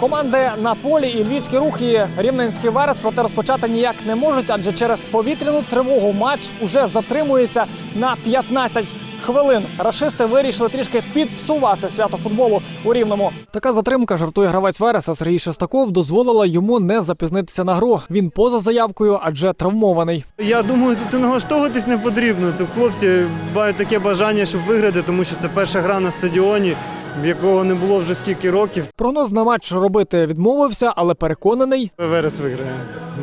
Команди на полі і львівський рух і рівненський верес проте розпочати ніяк не можуть, адже через повітряну тривогу матч уже затримується на 15 хвилин. Рашисти вирішили трішки підпсувати свято футболу у рівному. Така затримка жартує гравець Вереса Сергій Шестаков дозволила йому не запізнитися на гру. Він поза заявкою, адже травмований. Я думаю, тут налаштовуватись не потрібно. Тут хлопці мають таке бажання, щоб виграти, тому що це перша гра на стадіоні, якого не було вже стільки років. Прогноз на матч робити відмовився, але переконаний, Верес виграє.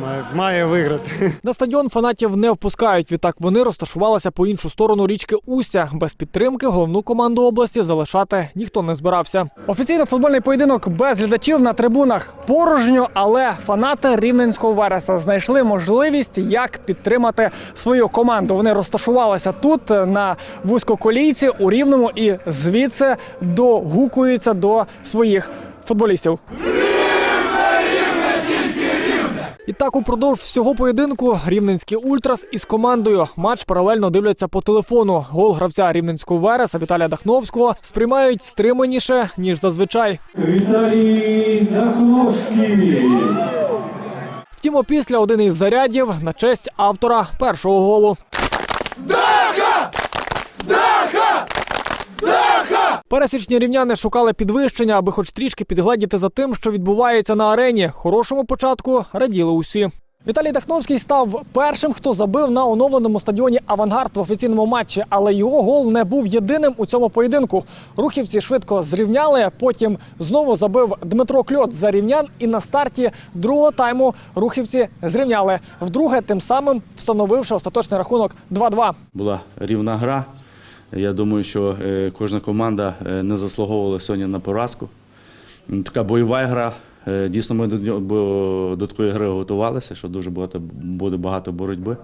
Має, має виграти. На стадіон фанатів не впускають. Відтак вони розташувалися по іншу сторону річки Устя. Без підтримки головну команду області залишати ніхто не збирався. Офіційно футбольний поєдинок без глядачів на трибунах порожньо, але фанати рівненського вереса знайшли можливість, як підтримати свою команду. Вони розташувалися тут на вузькоколійці у рівному і звідси догукуються до своїх футболістів. І так упродовж всього поєдинку рівненський ультрас із командою матч паралельно дивляться по телефону. Гол гравця рівненського вереса Віталія Дахновського сприймають стриманіше ніж зазвичай. Віталій Дахновський. Втім, опісля один із зарядів на честь автора першого голу. Пересічні рівняни шукали підвищення, аби хоч трішки підгледіти за тим, що відбувається на арені. Хорошому початку раділи усі. Віталій Дахновський став першим, хто забив на оновленому стадіоні Авангард в офіційному матчі, але його гол не був єдиним у цьому поєдинку. Рухівці швидко зрівняли. Потім знову забив Дмитро Кльот за рівнян. І на старті другого тайму рухівці зрівняли вдруге, тим самим встановивши остаточний рахунок 2-2. була рівна гра. Я думаю, що е, кожна команда е, не заслуговувала сьогодні на поразку. Така бойова гра. Е, Дійсно, ми до, такої гри готувалися, що дуже багато буде багато боротьби.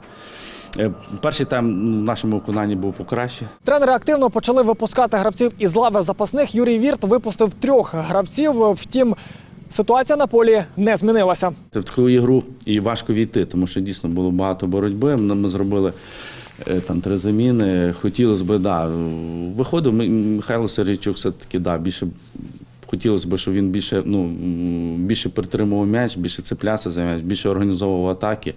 Перший тайм в нашому виконанні був покраще. Тренери активно почали випускати гравців із лави запасних. Юрій Вірт випустив трьох гравців. Втім, ситуація на полі не змінилася. Це в таку ігру і важко війти, тому що дійсно було багато боротьби. Ми зробили там три заміни. Хотілося б, да, виходив Ми- Михайло Сергійчук все-таки да, більше. Хотілося б, щоб він більше, ну, більше притримував м'яч, більше цеплявся за м'яч, більше організовував атаки.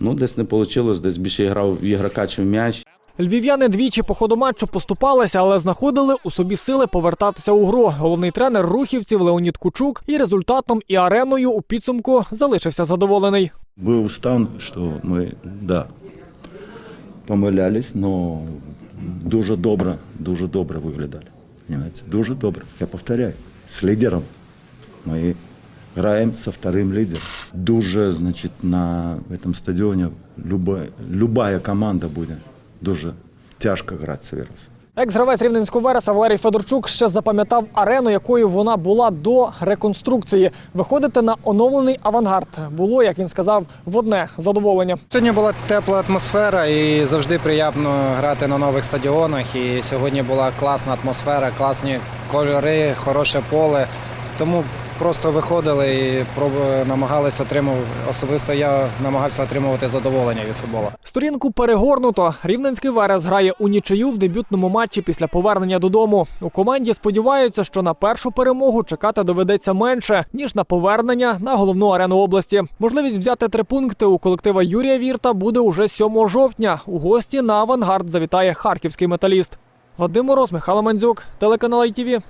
Ну, десь не вийшло, десь більше грав в ігрока, чи в м'яч. Львів'яни двічі по ходу матчу поступалися, але знаходили у собі сили повертатися у гру. Головний тренер рухівців Леонід Кучук і результатом, і ареною у підсумку залишився задоволений. Был стан, что мы, да, помилялись, но дуже добре, дуже добре виглядали. Понимаете? Дуже добре. Я повторяю, з лідером. Ми граємо со вторым лидером. Дуже, значить, на этом стадіоні любая, любая команда буде дуже тяжко грати зараз. Екс-гравець рівненського вереса Валерій Федорчук ще запам'ятав арену, якою вона була до реконструкції. Виходити на оновлений авангард було, як він сказав, в одне задоволення. Сьогодні була тепла атмосфера і завжди приємно грати на нових стадіонах. І сьогодні була класна атмосфера, класні кольори, хороше поле. Тому просто виходили і намагалися отримувати. Особисто я намагався отримувати задоволення від футболу. Сторінку перегорнуто. Рівненський верес грає у нічию в дебютному матчі після повернення додому. У команді сподіваються, що на першу перемогу чекати доведеться менше ніж на повернення на головну арену області. Можливість взяти три пункти у колектива Юрія Вірта буде уже 7 жовтня. У гості на авангард завітає харківський металіст. Вадим Мороз, Михайло Мандзюк, телеканал ITV.